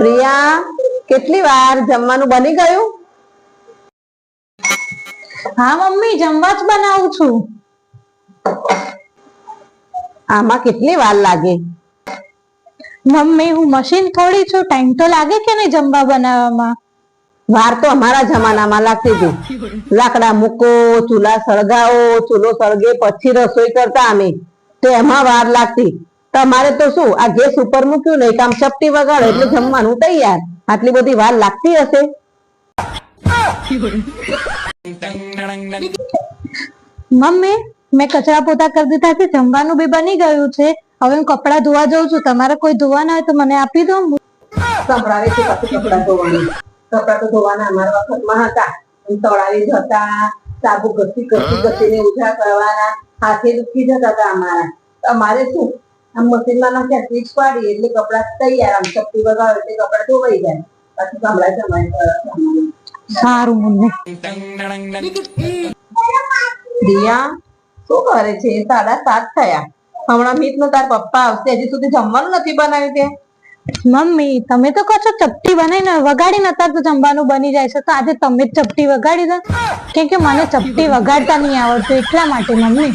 પ્રિયા કેટલી વાર જમવાનું બની ગયું? હા મમ્મી જમવા જ બનાવું છું. આમાં કેટલી વાર લાગે? મમ્મી હું મશીન થોડી છું. ટાઈમ તો લાગે કે નહીં જમવા બનાવવામાં? વાર તો અમારા જમાનામાં લાગતી હતી. લાકડા મૂકો ચૂલા સળગાવો ચૂલો સળગે પછી રસોઈ કરતા અમે. તો એમાં વાર લાગતી. તમારે તો શું, આ ગેસ ઉપર મૂક્યું ને કામ ચપટી વગાડો એટલે જમવાનું તૈયાર. આટલી બધી વાર લાગતી હશે. મમ્મી, મેં કચરા પોતા કરી દીધા છે, જમવાનું બી બની ગયું છે. હવે હું કપડાં ધોવા જાઉં છું, તમારે કોઈ ધોવાના હોય તો મને આપી દો. સંભળાવે છે કપડાં ધોવાનું. કપડાં તો ધોવાના અમારા વખતમાં હતા. તળાવી જતા સાબુ ઘસી ઘસી ઘસીને ઉજા કરવાના, હાથે દુખી જતા હતા અમારા. અમારે શું આમ મશીનમાં નાખ્યા સ્વિચ પાડી એટલે કપડાં તૈયાર આમ ચપટી વગાડો એટલે કપડા ધોવાઈ જાય. પછી સંભળાય સંભળાય સારું દિયા શું કરે છે? સાડા સાત થયા. હમણાં મીત નો તાર પપ્પા આવશે. હજી સુધી જમવાનું નથી બનાવ્યું તે મમ્મી તમે તો કહો છો ચપટી બનાવીને વગાડીને અત્યારે તો જમવાનું બની જાય છે. તો આજે તમે જ ચપટી વગાડી દો. કેમ કે મને ચપટી વગાડતા નહીં આવડતું એટલા માટે મમ્મી.